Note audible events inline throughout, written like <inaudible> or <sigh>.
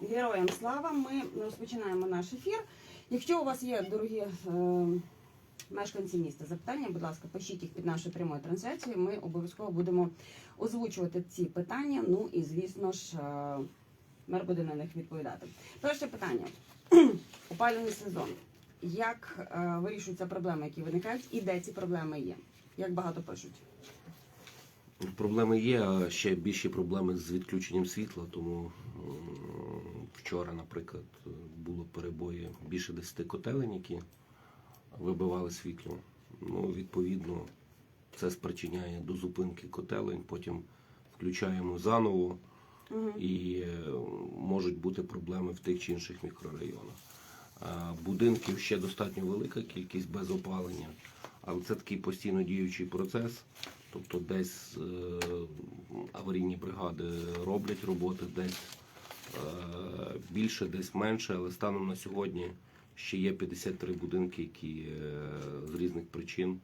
Героям слава! Ми розпочинаємо наш ефір. Якщо у вас є, дорогі е, мешканці міста, запитання, будь ласка, пишіть їх під нашою прямою трансляцією. Ми обов'язково будемо озвучувати ці питання. Ну і звісно ж, е, мер буде на них відповідати. Перше питання: <clears throat> опалювальний сезон. Як е, вирішуються проблеми, які виникають, і де ці проблеми є? Як багато пишуть? Проблеми є, а ще більші проблеми з відключенням світла. Тому вчора, наприклад, було перебої більше 10 котелень, які вибивали світло. Ну, відповідно, це спричиняє до зупинки котелень, потім включаємо заново Угу. і е, можуть бути проблеми в тих чи інших мікрорайонах. Будинків ще достатньо велика кількість без опалення, але це такий постійно діючий процес. Тобто десь е, аварійні бригади роблять роботи, десь е, більше, десь менше, але станом на сьогодні ще є 53 будинки, які е, з різних причин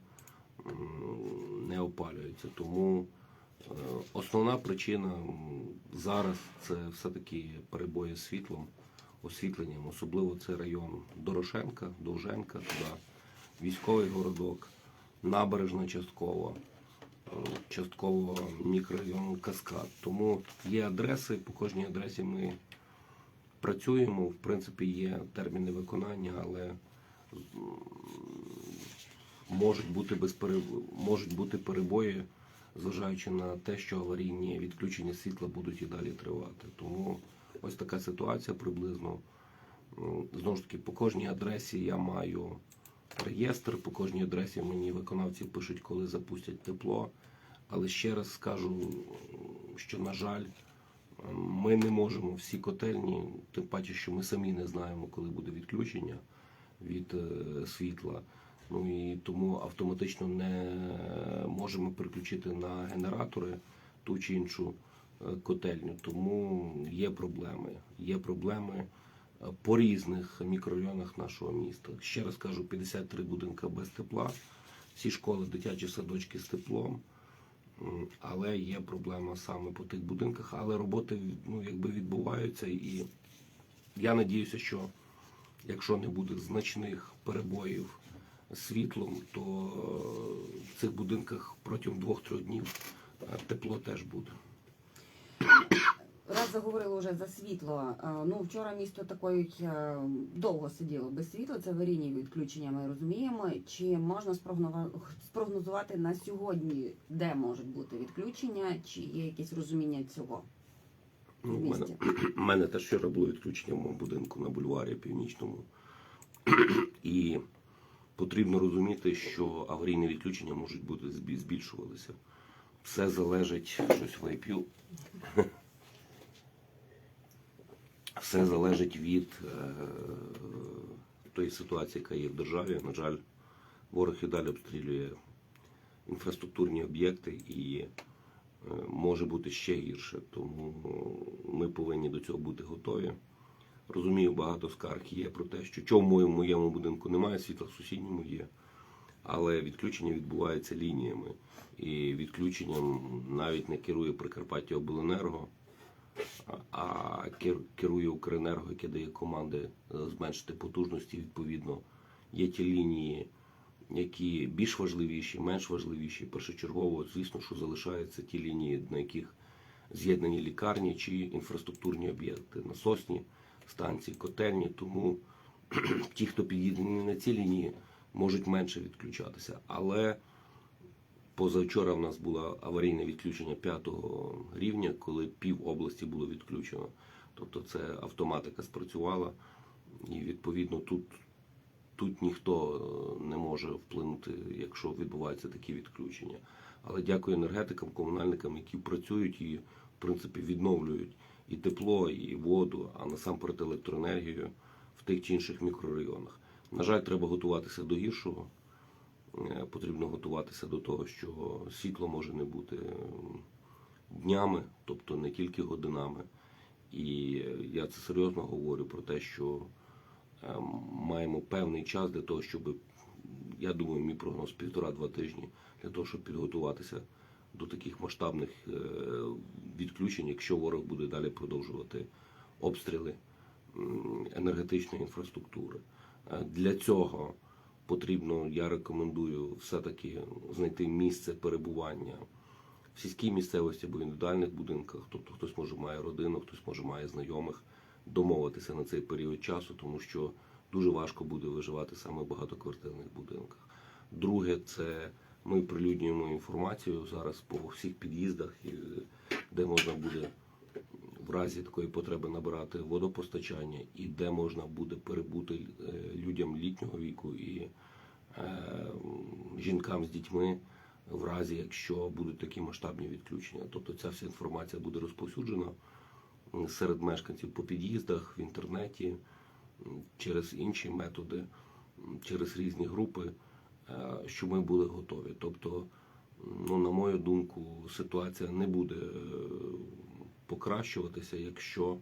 не опалюються. Тому е, основна причина зараз це все-таки перебої з світлом, освітленням, особливо це район Дорошенка, Довженка, туди. Військовий городок, набережна частково, е, частково мікрорайон Каскад. Тому є адреси, по кожній адресі ми працюємо. В принципі, є терміни виконання, але можуть бути безпере... можуть бути перебої, зважаючи на те, що аварійні відключення світла будуть і далі тривати. Тому ось така ситуація приблизно. Знову ж таки, по кожній адресі я маю реєстр, по кожній адресі мені виконавці пишуть, коли запустять тепло. Але ще раз скажу, що, на жаль, ми не можемо всі котельні, тим паче, що ми самі не знаємо, коли буде відключення від е, світла. Ну і тому автоматично не можемо переключити на генератори ту чи іншу е, котельню. Тому є проблеми. Є проблеми по різних мікрорайонах нашого міста. Ще раз кажу, 53 будинка без тепла, всі школи, дитячі садочки з теплом. Але є проблема саме по тих будинках, але роботи ну, якби відбуваються, і я надіюся, що якщо не буде значних перебоїв світлом, то е, в цих будинках протягом двох-трьох днів е, тепло теж буде. Раз заговорили вже за світло. Ну вчора місто такої е, довго сиділо без світла. Це аварійні відключення. Ми розуміємо. Чи можна спрогнозувати на сьогодні, де можуть бути відключення, чи є якесь розуміння цього Ну, в <clears throat> в мене? У мене теж вчора було відключення в моєму будинку на бульварі Північному. <clears throat> І потрібно розуміти, що аварійні відключення можуть бути збі- збільшувалися. Все залежить, щось вип'ю. <laughs> Все залежить від е, тої ситуації, яка є в державі. На жаль, ворог і далі обстрілює інфраструктурні об'єкти і е, може бути ще гірше. Тому ми повинні до цього бути готові. Розумію, багато скарг є про те, що чому в моєму, будинку немає світла, в сусідньому є. Але відключення відбувається лініями. І відключенням навіть не керує Прикарпаття Обленерго, а- керує Укренерго, яке дає команди е, зменшити потужності. Відповідно, є ті лінії, які більш важливіші, менш важливіші. Першочергово, звісно, що залишаються ті лінії, на яких з'єднані лікарні чи інфраструктурні об'єкти, насосні станції, котельні. Тому <clears throat> ті, хто під'єднані на ці лінії, можуть менше відключатися. Але позавчора в нас було аварійне відключення п'ятого рівня, коли пів області було відключено. Тобто це автоматика спрацювала, і відповідно тут, тут ніхто е, не може вплинути, якщо відбуваються такі відключення. Але дякую енергетикам, комунальникам, які працюють і в принципі відновлюють і тепло, і воду, а насамперед електроенергію в тих чи інших мікрорайонах. На жаль, треба готуватися до гіршого. Е, Потрібно готуватися до того, що світло може не бути днями, тобто не тільки годинами. І е, я це серйозно говорю про те, що е, маємо певний час для того, щоб, я думаю, мій прогноз півтора-два тижні для того, щоб підготуватися до таких масштабних е, відключень, якщо ворог буде далі продовжувати обстріли енергетичної інфраструктури. Е, Для цього потрібно, я рекомендую, все-таки знайти місце перебування в сільській місцевості або в індивідуальних будинках. Тобто хтось може має родину, хтось може має знайомих, домовитися на цей період часу, тому що дуже важко буде виживати саме в багатоквартирних будинках. Друге, це ми прилюднюємо інформацію зараз по всіх під'їздах, де можна буде в разі такої потреби набирати водопостачання і де можна буде перебути е, людям літнього віку і е, жінкам з дітьми в разі, якщо будуть такі масштабні відключення. Тобто ця вся інформація буде розповсюджена серед мешканців по під'їздах, в інтернеті, через інші методи, через різні групи, е, щоб ми були готові. Тобто, ну, на мою думку, ситуація не буде покращуватися, якщо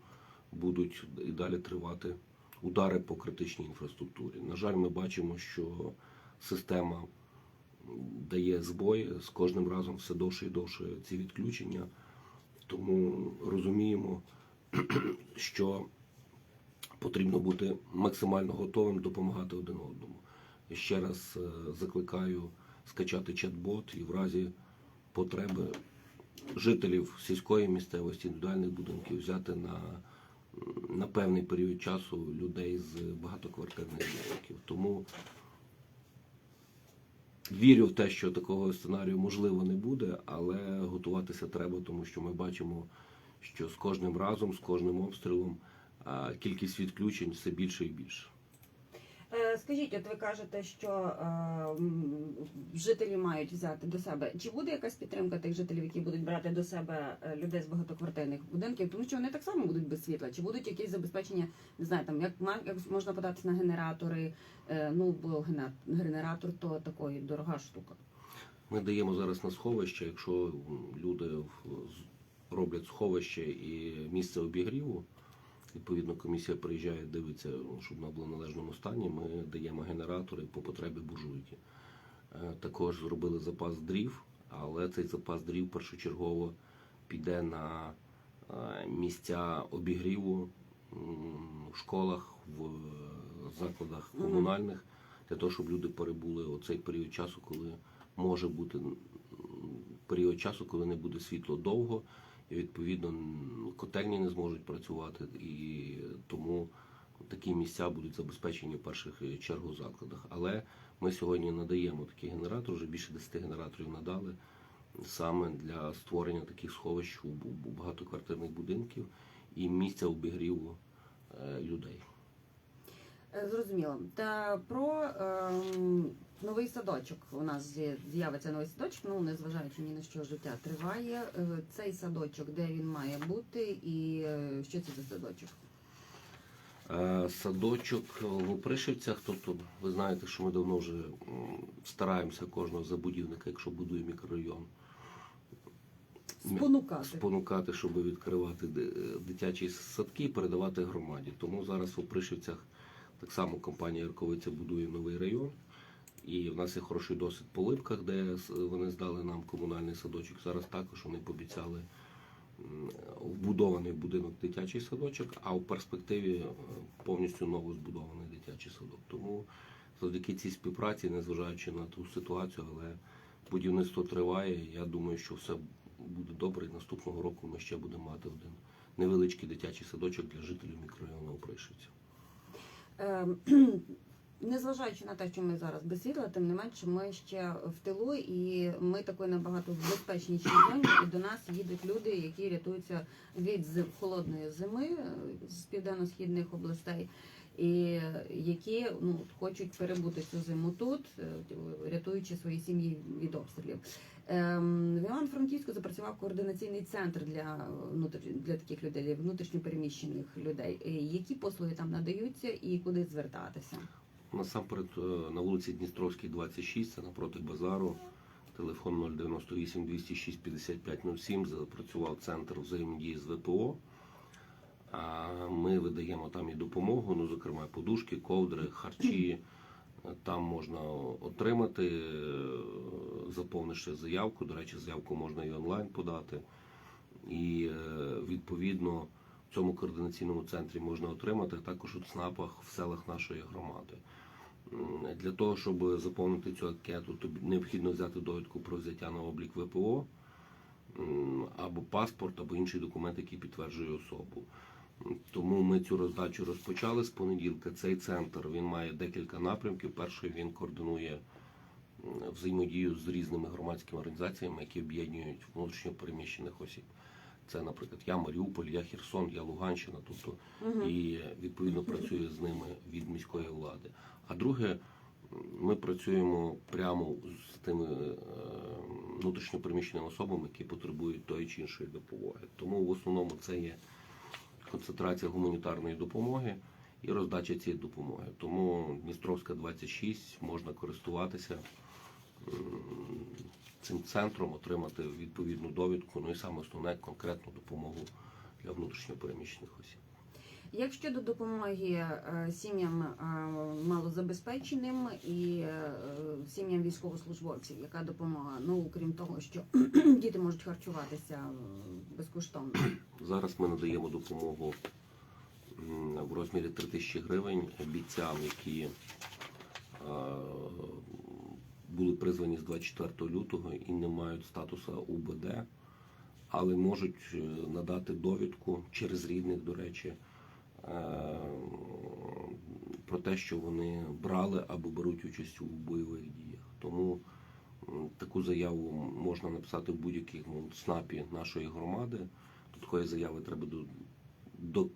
будуть і далі тривати удари по критичній інфраструктурі. На жаль, ми бачимо, що система дає збої з кожним разом все довше і довше ці відключення. Тому розуміємо, <clears throat> що потрібно бути максимально готовим допомагати один одному. Ще раз е, закликаю скачати чат-бот і в разі потреби жителів сільської місцевості, індивідуальних будинків взяти на, на певний період часу людей з багатоквартирних будинків. Тому вірю в те, що такого сценарію можливо не буде, але готуватися треба, тому що ми бачимо, що з кожним разом, з кожним обстрілом кількість відключень все більше і більше. Е, Скажіть, от ви кажете, що е, жителі мають взяти до себе. Чи буде якась підтримка тих жителів, які будуть брати до себе е, людей з багатоквартирних будинків? Тому що вони так само будуть без світла. Чи будуть якісь забезпечення, не знаю, там як, можна податися на генератори? Ну бо генератор то такої дорога штука. Ми даємо зараз на сховище, якщо люди роблять сховище і місце обігріву, відповідно комісія приїжджає, дивиться, щоб воно було в належному стані. Ми даємо генератори по потребі буржуйки. Е, Також зробили запас дрів, але цей запас дрів першочергово піде на е, місця обігріву в школах, в е, закладах комунальних, для того, щоб люди перебули оцей період часу, коли може бути період часу, коли не буде світло довго, і відповідно котельні не зможуть працювати, і тому такі місця будуть забезпечені в перших е, чергу закладах. Але ми сьогодні надаємо такі генератори, вже більше 10 генераторів надали саме для створення таких сховищ у багатоквартирних будинків і місця обігріву е, людей. Е, Зрозуміло. Та про ем, новий садочок. У нас з'явиться новий садочок, ну незважаючи ні на що життя триває. Е, Цей садочок, де він має бути, і е, що це за садочок? Е, Садочок в Опришівцях, тобто ви знаєте, що ми давно вже стараємося кожного забудівника, якщо будує мікрорайон, Спонукати. спонукати, щоб відкривати дитячі садки, і передавати громаді. Тому зараз в Опришівцях так само компанія Ярковиця будує новий район. І в нас є хороший досвід по Липках, де вони здали нам комунальний садочок. Зараз також вони пообіцяли вбудований будинок дитячий садочок, а в перспективі е, повністю ново збудований дитячий садок. Тому завдяки цій співпраці, незважаючи на ту ситуацію, але будівництво триває. Я думаю, що все буде добре. І наступного року ми ще будемо мати один невеличкий дитячий садочок для жителів мікрорайону Опришівців. <clears throat> Незважаючи на те, що ми зараз без світла, тим не менше ми ще в тилу, і ми такої набагато в безпечнішій зоні. І до нас їдуть люди, які рятуються від холодної зими е, з південно-східних областей, і які ну хочуть перебути цю зиму тут, е, рятуючи свої сім'ї від обстрілів. Ем, В Івано-Франківську запрацював координаційний центр для для таких людей, внутрішньопереміщених людей. Е, Які послуги там надаються і куди звертатися? Насамперед е, на вулиці Дністровській, 26, це напроти базару. Телефон 098 206 55 07. Запрацював центр взаємодії з ВПО. А Ми видаємо там і допомогу, ну, зокрема, подушки, ковдри, харчі. Там можна отримати, е, заповнивши заявку. До речі, заявку можна і онлайн подати. І е, відповідно в цьому координаційному центрі можна отримати, також у ЦНАПах в селах нашої громади. Для того, щоб заповнити цю анкету, тобі необхідно взяти довідку про взяття на облік ВПО або паспорт, або інший документ, який підтверджує особу. Тому ми цю роздачу розпочали з понеділка. Цей центр він має декілька напрямків. Перший він координує взаємодію з різними громадськими організаціями, які об'єднують внутрішньо переміщених осіб. Це, наприклад, я Маріуполь, я Херсон, я Луганщина, тобто і відповідно працює з ними від міської влади. А друге, ми працюємо прямо з тими е, внутрішньо особами, які потребують тої чи іншої допомоги. Тому в основному це є концентрація гуманітарної допомоги і роздача цієї допомоги. Тому Дністровська 26 можна користуватися цим центром, отримати відповідну довідку, ну і саме основне конкретну допомогу для внутрішньо переміщених осіб. Як щодо допомоги е, сім'ям е, малозабезпеченим і е, сім'ям військовослужбовців, яка допомога? Ну крім того, що <clears throat> діти можуть харчуватися безкоштовно. Зараз ми надаємо допомогу в розмірі 3 тисячі гривень бійцям, які були призвані з 24 лютого і не мають статусу УБД, але можуть е, надати довідку через рідних, до речі, е, про те, що вони брали або беруть участь у бойових діях. Тому таку заяву можна написати в будь-якому СНАПі нашої громади. До такої заяви треба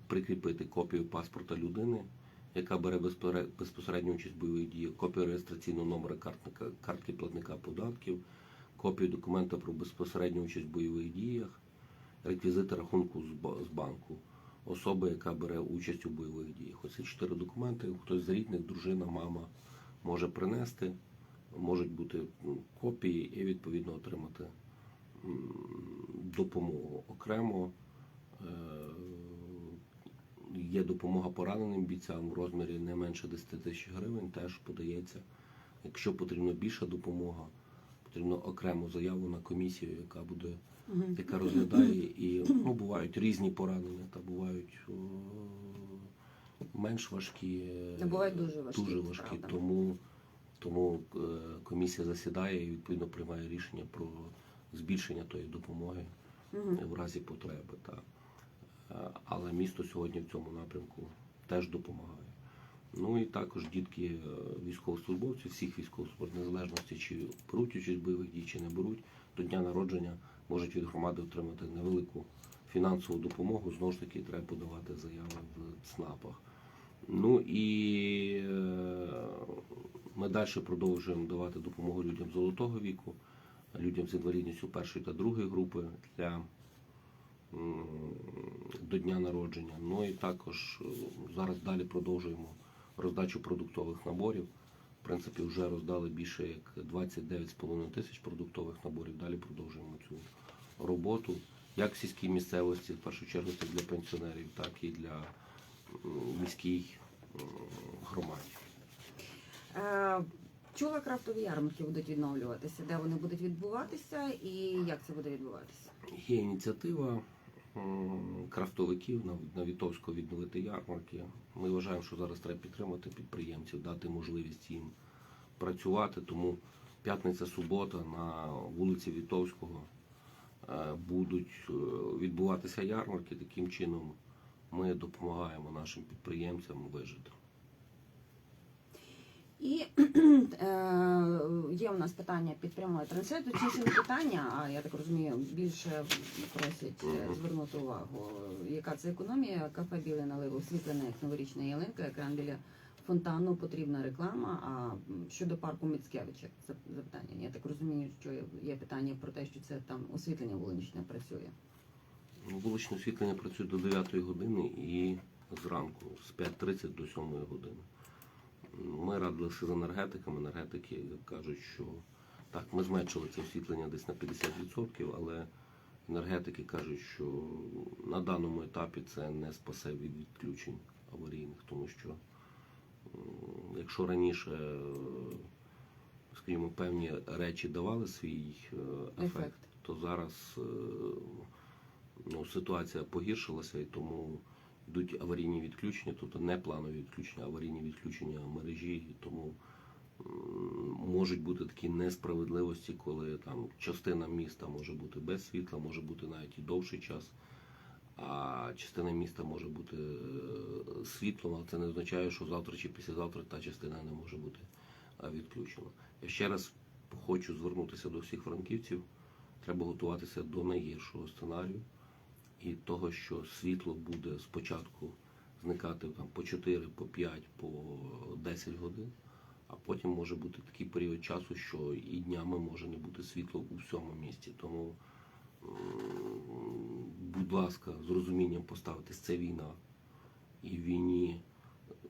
прикріпити копію паспорта людини, яка бере безпосередню участь в бойових діях, копію реєстраційного номера картки платника податків, копію документа про безпосередню участь в бойових діях, реквізити рахунку з, банку, особи, яка бере участь у бойових діях. Оці чотири документи. Хтось з рідних, дружина, мама може принести, можуть бути копії і відповідно отримати допомогу. Окремо е, є допомога пораненим бійцям в розмірі не менше 10 тисяч гривень, теж подається. Якщо потрібна більша допомога, потрібно окрему заяву на комісію, яка буде, яка розглядає і ну, бувають різні поранення, та бувають о, менш важкі, Та бувають дуже важкі, дуже важкі. правда. Тому, тому е, комісія засідає і відповідно приймає рішення про збільшення тої допомоги в разі потреби. Та. Е, Але місто сьогодні в цьому напрямку теж допомагає. Ну і також дітки е, військовослужбовців, всіх військовослужбовців, незалежності, чи беруть участь бойових дій, чи не беруть, до дня народження можуть від громади отримати невелику фінансову допомогу. Знову ж таки, треба подавати заяви в ЦНАПах. Ну і е, ми далі продовжуємо давати допомогу людям золотого віку, людям з інвалідністю першої та другої групи для до дня народження. Ну і також е, зараз далі продовжуємо роздачу продуктових наборів. В принципі, вже роздали більше як 29,5 тисяч продуктових наборів. Далі продовжуємо цю роботу. Як в сільській місцевості, в першу чергу це для пенсіонерів, так і для міській громаді. Е, Чула, крафтові ярмарки будуть відновлюватися, де вони будуть відбуватися і як це буде відбуватися? Є ініціатива крафтовиків на, Вітовську відновити ярмарки. Ми вважаємо, що зараз треба підтримати підприємців, дати можливість їм працювати. Тому п'ятниця, субота на вулиці Вітовського е, будуть е, відбуватися ярмарки. Таким чином ми допомагаємо нашим підприємцям вижити. І <clears throat> е, є у нас питання під прямою трансляцією. Точніше питання, а я так розумію, більше просять е, звернути увагу. Яка це економія? Кафе біле наливо освітлене, як новорічна ялинка, екран біля фонтану потрібна реклама. А щодо парку Міцкевича, це запитання. Я так розумію, що є питання про те, що це там освітлення вуличне працює. Вуличне освітлення працює до 9 години і зранку з 5.30 до 7 години. Ми радилися з енергетиками. Енергетики кажуть, що так, ми зменшили це освітлення десь на 50%, але енергетики кажуть, що на даному етапі це не спасе від відключень аварійних, тому що якщо раніше, скажімо, певні речі давали свій е, ефект, Ефект. то зараз е, ну, ситуація погіршилася і тому йдуть аварійні відключення, тобто не планові відключення, аварійні відключення мережі, тому можуть бути такі несправедливості, коли там частина міста може бути без світла, може бути навіть і довший час, а частина міста може бути е, світлом, але це не означає, що завтра чи післязавтра та частина не може бути е, відключена. Я ще раз хочу звернутися до всіх франківців. Треба готуватися до найгіршого сценарію і того, що світло буде спочатку зникати там по 4, по 5, по 10 годин, а потім може бути такий період часу, що і днями може не бути світло у всьому місті. Тому, будь ласка, з розумінням поставитись, це війна. І в війні,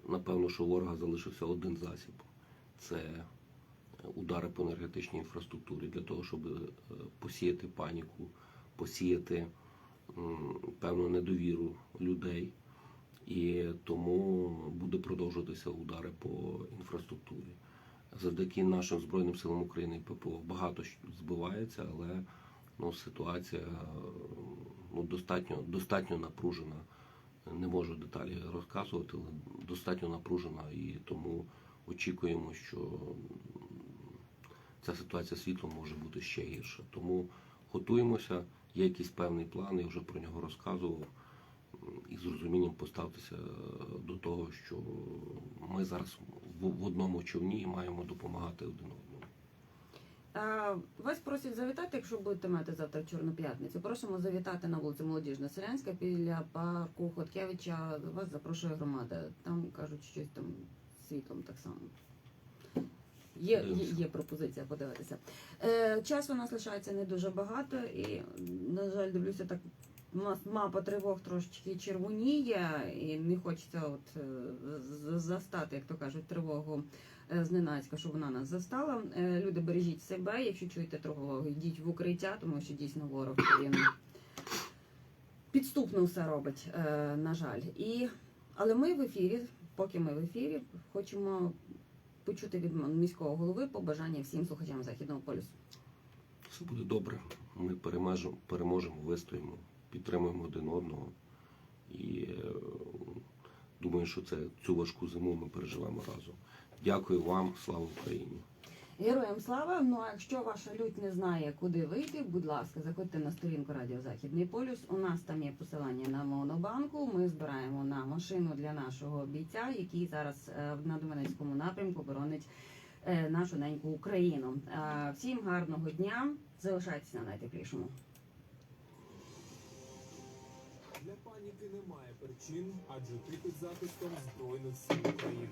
напевно, що ворога залишився один засіб це удари по енергетичній інфраструктурі для того, щоб е, посіяти паніку, посіяти певну недовіру людей. І тому буде продовжуватися удари по інфраструктурі. Завдяки нашим Збройним силам України ППО багато збивається, але ну, ситуація е, ну, достатньо, достатньо напружена. Не можу деталі розказувати, але достатньо напружена і тому очікуємо, що ця ситуація з світлом може бути ще гірша. Тому готуємося, є якийсь певний план, я вже про нього розказував. І з розумінням поставтеся е, до того, що ми зараз в, одному човні і маємо допомагати один одному. А, вас просять завітати, якщо будете мати завтра Чорну п'ятницю. Просимо завітати на вулицю Молодіжна Селянська біля парку Хоткевича. Вас запрошує громада. Там кажуть, щось там світлом так само. Є, є, є пропозиція подивитися. Е, часу у нас лишається не дуже багато, і, на жаль, дивлюся, так у нас мапа тривог трошечки червоніє, і не хочеться от е, застати, як то кажуть, тривогу е, зненацька, що вона нас застала. Е, Люди, бережіть себе, якщо чуєте тривогу, йдіть в укриття, тому що дійсно ворог він підступно все робить, е, на жаль. І, але ми в ефірі, поки ми в ефірі, хочемо почути від міського голови побажання всім слухачам західного полюсу. Все буде добре. Ми переможемо, переможемо, вистоїмо, підтримуємо один одного. І е, думаю, що це цю важку зиму ми переживемо разом. Дякую вам, слава Україні! Героям слава! Ну а якщо ваша лють не знає, куди вийти, будь ласка, заходьте на сторінку Радіо Західний полюс. У нас там є посилання на монобанку. Ми збираємо на машину для нашого бійця, який зараз е, на Донецькому напрямку боронить е, нашу неньку Україну. Е, Всім гарного дня! Залишайтеся на найтеплішому. Для паніки немає причин, адже ти під захистом Збройних сил України.